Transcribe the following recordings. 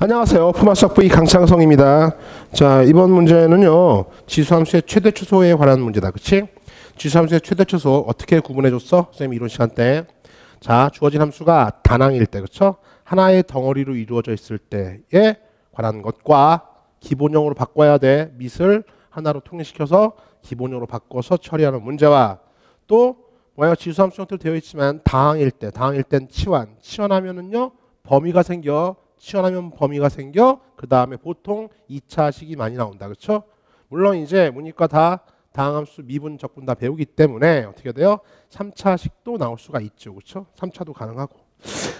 안녕하세요. 푸마석 V 강창성입니다. 자, 이번 문제는요. 지수함수의 최대 추소에 관한 문제다. 그치? 지수함수의 최대 추소 어떻게 구분해 줬어? 선생님 이론 시간 때. 자, 주어진 함수가 단항일 때, 그쵸? 하나의 덩어리로 이루어져 있을 때에 관한 것과 기본형으로 바꿔야 돼. 밑을 하나로 통일시켜서 기본형으로 바꿔서 처리하는 문제와 또 뭐야 지수함수 형태로 되어 있지만 다항일 때, 다항일 땐 치환. 치환하면은요 범위가 생겨. 치환하면 범위가 생겨. 그 다음에 보통 2차식이 많이 나온다. 그렇죠? 물론 이제 문이과 다 다항함수 미분 적분 다 배우기 때문에 어떻게 돼요? 3차식도 나올 수가 있죠. 그렇죠? 3차도 가능하고.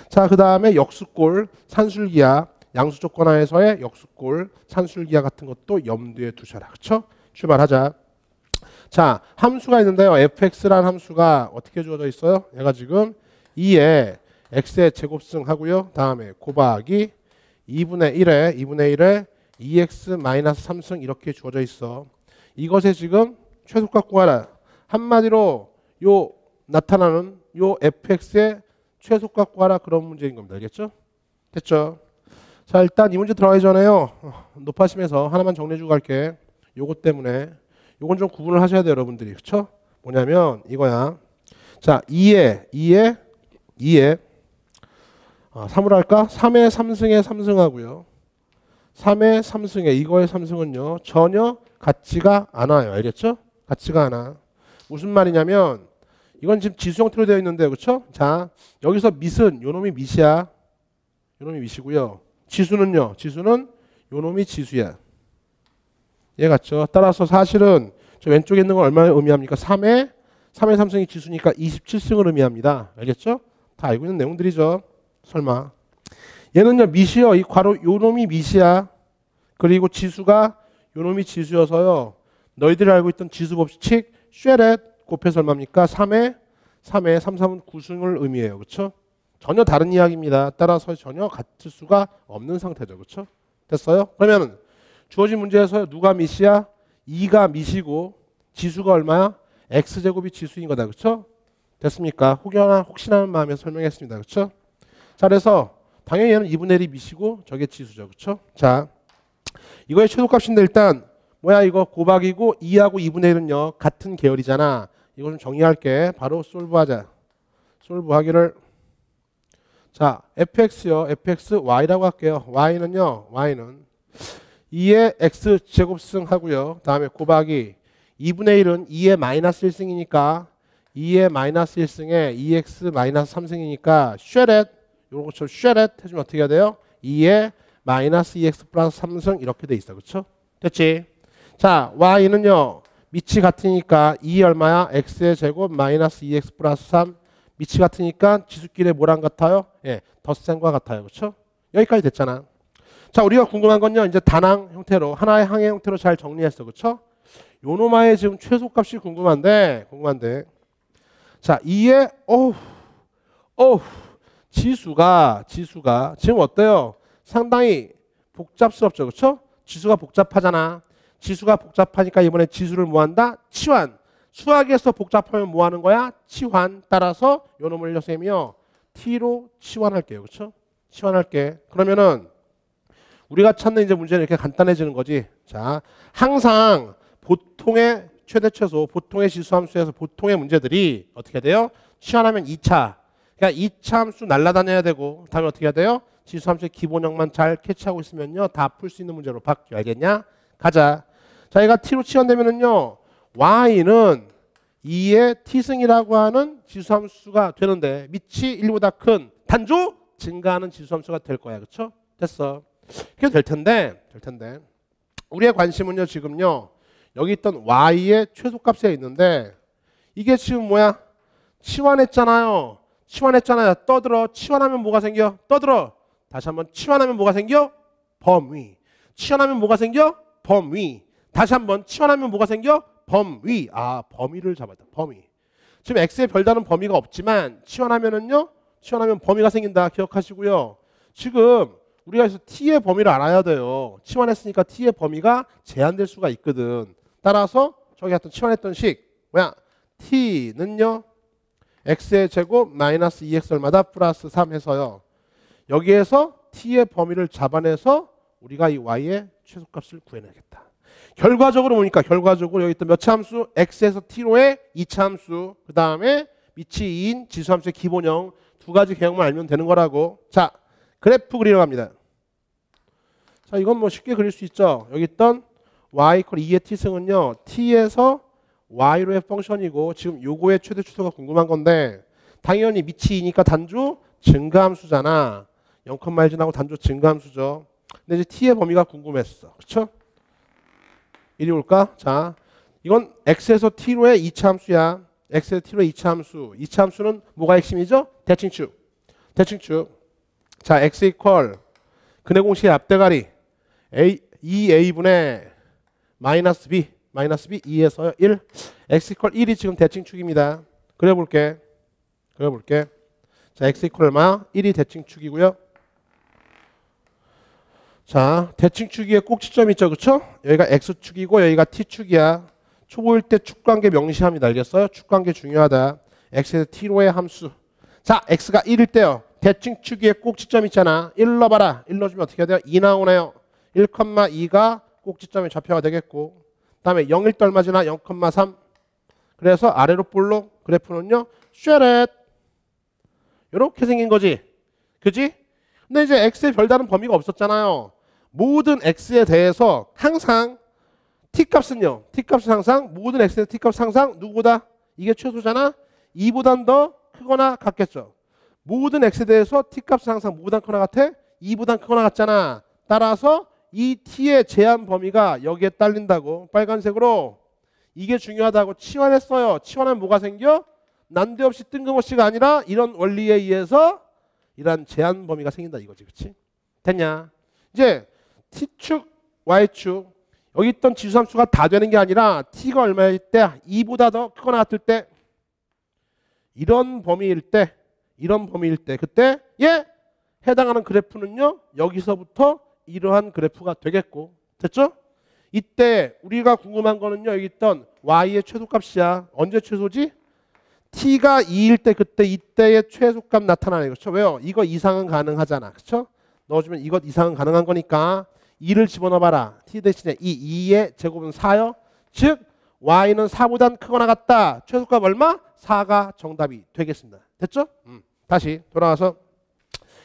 자, 그 다음에 역수골, 산술기하, 양수 조건하에서의 역수골, 산술기하 같은 것도 염두에 두셔라. 그렇죠? 출발하자. 자, 함수가 있는데요. fx라는 함수가 어떻게 주어져 있어요? 얘가 지금 2에 x의 제곱승 하고요. 다음에 곱하기 2분의 1에 2분의 1에 2x 마이너스 3승 이렇게 주어져 있어. 이것에 지금 최소값 구하라. 한마디로 요 나타나는 요 fx의 최소값 구하라 그런 문제인 겁니다. 알겠죠? 됐죠? 자 일단 이 문제 들어가기 전에요. 높아심에서 하나만 정리해주고 갈게. 요것 때문에 요건 좀 구분을 하셔야 돼요 여러분들이. 그쵸? 뭐냐면 이거야. 자 2에 2에 2에 아, 3으로 할까? 3의 3승의 3승하고요. 3의 3승의 이거의 3승은요. 전혀 같지가 않아요. 알겠죠? 같지가 않아. 무슨 말이냐면 이건 지금 지수 형태로 되어 있는데 그렇죠? 자, 여기서 밑은 요놈이 밑이야. 요놈이 밑이고요. 지수는요. 지수는 요놈이 지수야. 얘 같죠? 따라서 사실은 저 왼쪽에 있는 건 얼마를 의미합니까? 3의 3의 3승이 지수니까 27승을 의미합니다. 알겠죠? 다 알고 있는 내용들이죠. 설마. 얘는요, 밑이요. 이 괄호 요놈이 밑이야. 그리고 지수가 요놈이 지수여서요. 너희들이 알고 있던 지수 법칙 쉐렛 곱해서 얼마입니까? 3에 3에 3, 3은 9승을 의미해요. 그렇죠? 전혀 다른 이야기입니다. 따라서 전혀 같을 수가 없는 상태죠. 그렇죠? 됐어요? 그러면 주어진 문제에서 누가 밑이야? 2가 밑이고 지수가 얼마야? x제곱이 지수인 거다. 그렇죠? 됐습니까? 혹여나 혹시나 하는 마음에서 설명했습니다. 그렇죠? 자, 그래서 당연히 얘는 2분의 1이 미시고 저게 지수죠. 그렇죠? 자, 이거의 최소값인데 일단 뭐야 이거 곱하기고 2하고 2분의 1은요. 같은 계열이잖아. 이거 좀 정리할게. 바로 솔브하자. 솔브하기를 자, fx요. fx y라고 할게요. y는요. y는 2의 x 제곱승 하고요. 다음에 곱하기 2분의 1은 2의 마이너스 1승이니까 2의 마이너스 1승에 2x 마이너스 3승이니까 쉐렛 이런 것처럼 쉐렛 해주면 어떻게 해야 돼요? 2의 마이너스 2x 플러스 3승 이렇게 돼 있어. 그렇죠? 됐지? 자, y는요. 밑이 같으니까 2 얼마야? x의 제곱 마이너스 2x 플러스 3 밑이 같으니까 지수끼리 뭐랑 같아요? 예, 덧셈과 같아요. 그렇죠? 여기까지 됐잖아. 자, 우리가 궁금한 건요. 이제 단항 형태로 하나의 항의 형태로 잘 정리했어. 그렇죠? 요노마의 지금 최소값이 궁금한데 궁금한데 자, 2의 어우 어우 지수가 지수가 지금 어때요? 상당히 복잡스럽죠. 그렇죠? 지수가 복잡하잖아. 지수가 복잡하니까 이번에 지수를 뭐 한다? 치환. 수학에서 복잡하면 뭐 하는 거야? 치환. 따라서 요 놈을 선생님이요. t로 치환할게요. 그렇죠? 치환할게. 그러면은 우리가 찾는 이제 문제는 이렇게 간단해지는 거지. 자, 항상 보통의 최대 최소, 보통의 지수 함수에서 보통의 문제들이 어떻게 돼요? 치환하면 2차. 그러니까 2차 함수 날라다녀야 되고 다음에 어떻게 해야 돼요? 지수함수의 기본형만 잘 캐치하고 있으면요. 다 풀 수 있는 문제로 바뀌어. 알겠냐? 가자. 자, 얘가 t로 치환되면은요. y는 2의 t승이라고 하는 지수함수가 되는데 밑이 1보다 큰 단조 증가하는 지수함수가 될 거야. 그렇죠? 됐어. 그게 될 텐데, 될 텐데. 우리의 관심은요, 지금요. 여기 있던 y의 최소값에 있는데 이게 지금 뭐야? 치환했잖아요. 치환했잖아요. 떠들어. 치환하면 뭐가 생겨? 떠들어. 다시 한번 치환하면 뭐가 생겨? 범위. 치환하면 뭐가 생겨? 범위. 다시 한번 치환하면 뭐가 생겨? 범위. 아, 범위를 잡았다. 범위. 지금 x의 별다른 범위가 없지만 치환하면은요. 치환하면 범위가 생긴다. 기억하시고요. 지금 우리가 그래서 t의 범위를 알아야 돼요. 치환했으니까 t의 범위가 제한될 수가 있거든. 따라서 저기 하여튼 치환했던 식 뭐야? t는요. X의 제곱 마이너스 2x 얼마다 플러스 3 해서요. 여기에서 t의 범위를 잡아내서 우리가 이 y의 최소값을 구해내겠다. 결과적으로 보니까 결과적으로 여기 있던 몇 차함수 x에서 t로의 2차함수 그 다음에 밑이 2인 지수함수의 기본형 두 가지 개형만 알면 되는 거라고 자 그래프 그리러 갑니다. 자 이건 뭐 쉽게 그릴 수 있죠. 여기 있던 y 이퀄 2의 t승은요 t에서 y로의 펑션이고 지금 요거의 최대 추소가 궁금한 건데 당연히 밑이 2니까 단주 증가함수잖아. 0, 지나고 단주 증가함수죠. 근데 이제 t의 범위가 궁금했어. 그렇죠? 이리 올까? 자, 이건 x에서 t로의 2차 함수야. x에서 t로의 2차 함수. 2차 함수는 뭐가 핵심이죠? 대칭축. 대칭축. 자, x 이퀄 근해 공식의 앞대가리 a 2a분의 마이너스 b 마이너스 b 2에서 1 x 이퀄 1이 지금 대칭축입니다. 그려볼게. 그려볼게. 자, x 얼마? 1이 대칭축이고요. 자, 대칭축 위에 꼭지점 있죠, 그렇죠? 여기가 x축이고 여기가 t축이야. 초보일 때 축관계 명시합니다. 알겠어요? 축관계 중요하다. x에서 t로의 함수. 자, x가 1일 때요. 대칭축 위에 꼭지점 있잖아. 1 넣어봐라. 1 넣어주면 어떻게 돼요? 2 나오네요. 1,2가 꼭지점의 좌표가 되겠고 다음에 0일 때 얼마 지나 0,3 그래서 아래로 볼록 그래프는요. 쉐렛 이렇게 생긴 거지. 그지? 근데 이제 x의 별다른 범위가 없었잖아요. 모든 x에 대해서 항상 t값은요. t값은 항상 모든 x의 t값 항상 누구보다 이게 최소잖아. 2보단 더 크거나 같겠죠. 모든 x에 대해서 t값은 항상 뭐보다 크거나 같아? 2보다 크거나 같잖아. 따라서 이 t의 제한 범위가 여기에 딸린다고 빨간색으로 이게 중요하다고 치환했어요. 치환하면 뭐가 생겨? 난데없이 뜬금없이가 아니라 이런 원리에 의해서 이러한 제한 범위가 생긴다 이거지. 그치? 됐냐? 이제 t축, y축 여기 있던 지수함수가 다 되는 게 아니라 t가 얼마일 때 2보다 더 크거나 같을 때 이런 범위일 때 이런 범위일 때 그때 예 해당하는 그래프는요 여기서부터 이러한 그래프가 되겠고 됐죠? 이때 우리가 궁금한 거는요 여기 있던 y의 최소값이야 언제 최소지? t가 2일 때 그때 이때의 최소값 나타나는 거죠 왜요? 이거 이상은 가능하잖아 그렇죠? 넣어주면 이것 이상은 가능한 거니까 2를 집어넣어봐라 t 대신에 이 2의 제곱은 4요 즉 y는 4보단 크거나 같다 최소값 얼마? 4가 정답이 되겠습니다 됐죠? 음. 다시 돌아와서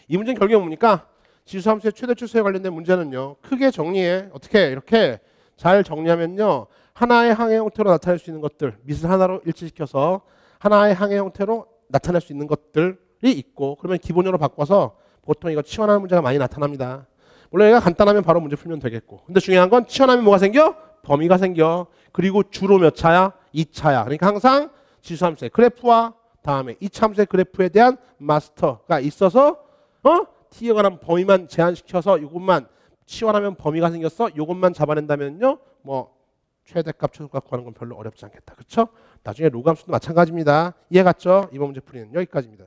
이 문제는 결국에 뭡니까? 지수함수의 최대 추수에 관련된 문제는요. 크게 정리해. 어떻게 이렇게 잘 정리하면요. 하나의 항해 형태로 나타낼 수 있는 것들, 밑을 하나로 일치시켜서 하나의 항해 형태로 나타낼 수 있는 것들이 있고 그러면 기본으로 바꿔서 보통 이거 치환하는 문제가 많이 나타납니다. 물론 얘가 간단하면 바로 문제 풀면 되겠고 근데 중요한 건 치환하면 뭐가 생겨? 범위가 생겨. 그리고 주로 몇 차야? 2차야. 그러니까 항상 지수함수의 그래프와 다음에 이참수의 그래프에 대한 마스터가 있어서 어? T에 관한 범위만 제한시켜서 이것만 치환하면 범위가 생겼어. 이것만 잡아낸다면요. 뭐 최대값, 최소값 구하는 건 별로 어렵지 않겠다. 그렇죠? 나중에 로감수도 마찬가지입니다. 이해 갔죠? 이번 문제 풀이는 여기까지입니다.